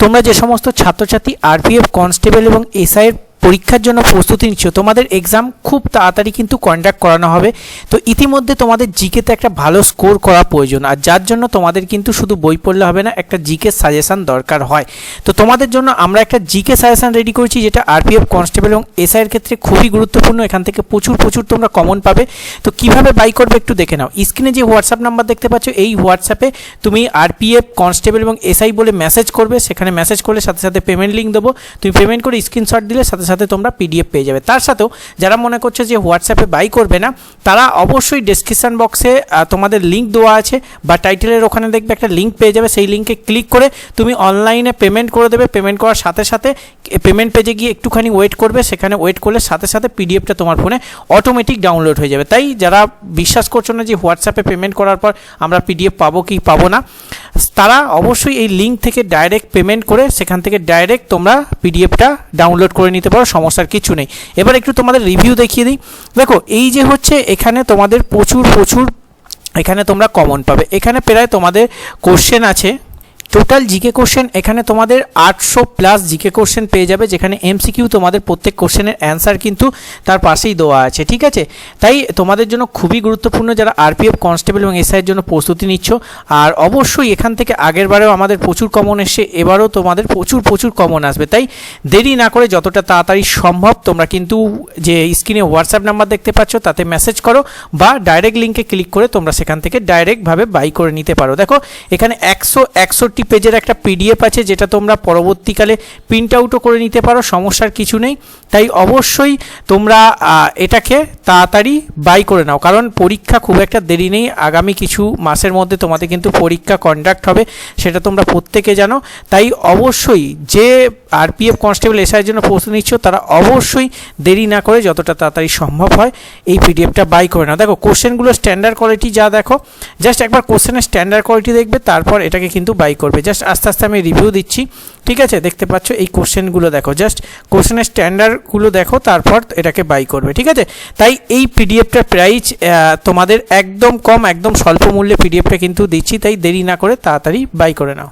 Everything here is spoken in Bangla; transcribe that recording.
তোমরা যে সমস্ত ছাত্রছাত্রী আরপিএফ কনস্টেবল এবং এসআইয়ের পরীক্ষার জন্য প্রস্তুতি নিচ্ছ, তোমাদের এক্সাম খুব তাড়াতাড়ি কিন্তু কন্ডাক্ট করানো হবে। তো ইতিমধ্যে তোমাদের জিকেতে একটা ভালো স্কোর করা প্রয়োজন, আর যার জন্য তোমাদের কিন্তু শুধু বই পড়লে হবে না, একটা জিকে সাজেশন দরকার হয়। তো তোমাদের জন্য আমরা একটা জিকে সাজেশন রেডি করেছি, যেটা আরপিএফ কনস্টেবল এবং এসআইয়ের ক্ষেত্রে খুবই গুরুত্বপূর্ণ। এখান থেকে প্রচুর প্রচুর তোমরা কমন পাবে। তো কীভাবে বাই করবে একটু দেখে নাও। স্ক্রিনে যে হোয়াটসঅ্যাপ নাম্বার দেখতে পাচ্ছ, এই হোয়াটসঅ্যাপে তুমি আরপিএফ কনস্টেবল এবং এসআই বলে মেসেজ করবে। সেখানে মেসেজ করলে সাথে সাথে পেমেন্ট লিঙ্ক দেবো। তুমি পেমেন্ট করে স্ক্রিনশট দিলে সাথে সাথে তোমরা পিডিএফ পেয়ে যাবে। তার সাথেও যারা মনে করছে যে হোয়াটসঅ্যাপে বাই করবে না, তারা অবশ্যই ডেসক্রিপশন বক্সে তোমাদের লিঙ্ক দেওয়া আছে, বা টাইটেলের ওখানে দেখবে একটা লিঙ্ক পেয়ে যাবে। সেই লিঙ্কে ক্লিক করে তুমি অনলাইনে পেমেন্ট করে দেবে। পেমেন্ট করার সাথে সাথে পেমেন্ট পেজে গিয়ে একটুখানি ওয়েট করবে। সেখানে ওয়েট করলে সাথে সাথে পিডিএফটা তোমার ফোনে অটোমেটিক ডাউনলোড হয়ে যাবে। তাই যারা বিশ্বাস করছ না যে হোয়াটসঅ্যাপে পেমেন্ট করার পর আমরা পিডিএফ পাবো কি পাবো না তারা অবশ্যই এই লিঙ্ক থেকে ডাইরেক্ট পেমেন্ট করে সেখান থেকে ডাইরেক্ট তোমরা পিডিএফটা ডাউনলোড করে নিতে পারো, সমস্যার কিছু নেই। এবার একটু তোমাদের রিভিউ দেখিয়ে দিই। দেখো, এই যে হচ্ছে এখানে তোমাদের প্রচুর প্রচুর এখানে তোমরা কমন পাবে। এখানে প্রায় তোমাদের কোশ্চেন আছে টোটাল জিকে কোশ্চেন এখানে তোমাদের আটশো প্লাস জিকে কোশ্চেন পেয়ে যাবে, যেখানে এমসিকিউ তোমাদের প্রত্যেক কোশ্চেনের অ্যান্সার কিন্তু তার পাশেই দেওয়া আছে, ঠিক আছে? তাই তোমাদের জন্য খুবই গুরুত্বপূর্ণ যারা আরপিএফ কনস্টেবল এবং এসআইয়ের জন্য প্রস্তুতি নিচ্ছ, আর অবশ্যই এখান থেকে আগের বারেও আমাদের প্রচুর কমন এসছে, এবারও তোমাদের প্রচুর প্রচুর কমন আসবে, তাই দেরি না করে যতটা তাড়াতাড়ি সম্ভব তোমরা কিন্তু যে স্ক্রিনে হোয়াটসঅ্যাপ নাম্বার দেখতে পাচ্ছ, তাতে মেসেজ করো বা ডাইরেক্ট লিঙ্কে ক্লিক করে তোমরা সেখান থেকে ডাইরেক্টভাবে বাই করে নিতে পারো। দেখো, এখানে একশো একষট্টি পেজের একটা পিডিএফ আছে যেটা তোমরা পরবর্তীকালে প্রিন্ট আউটও করে নিতে পারো, সমস্যার কিছু নেই। তাই অবশ্যই তোমরা এটাকে তাড়াতাড়ি বাই করে নাও। কারণ পরীক্ষা খুব একটা দেরি নেই। আগামী কিছু মাসের মধ্যে তোমাদের কিন্তু পরীক্ষা কন্ডাক্ট হবে, সেটা তোমরা প্রত্যেকে জানো। তাই অবশ্যই যে আরপিএফ কনস্টেবল এসআইয়ের জন্য প্রস্তুতি নিচ্ছ, তারা অবশ্যই দেরি না করে যতটা তাড়াতাড়ি সম্ভব হয় এই পিডিএফটা বাই করে নাও। দেখো কোশ্চেনগুলো স্ট্যান্ডার্ড কোয়ালিটি যা দেখো জাস্ট একবার কোশ্চেনের স্ট্যান্ডার্ড কোয়ালিটি দেখবে, তারপর এটাকে কিন্তু বাই করবে। জাস্ট আস্তে আস্তে আমি রিভিউ দিচ্ছি। ঠিক আছে? দেখতে পাচ্ছ এই কোশ্চেনগুলো দেখো। জাস্ট কোশ্চেনের স্ট্যান্ডার্ডগুলো দেখো, তারপর এটাকে বাই করবে। ঠিক আছে? তাই এই পিডিএফটার প্রাইস তোমাদের একদম কম, একদম স্বল্প মূল্যে পিডিএফটা কিন্তু দিচ্ছি, তাই দেরি না করে তাড়াতাড়ি বাই করে নাও।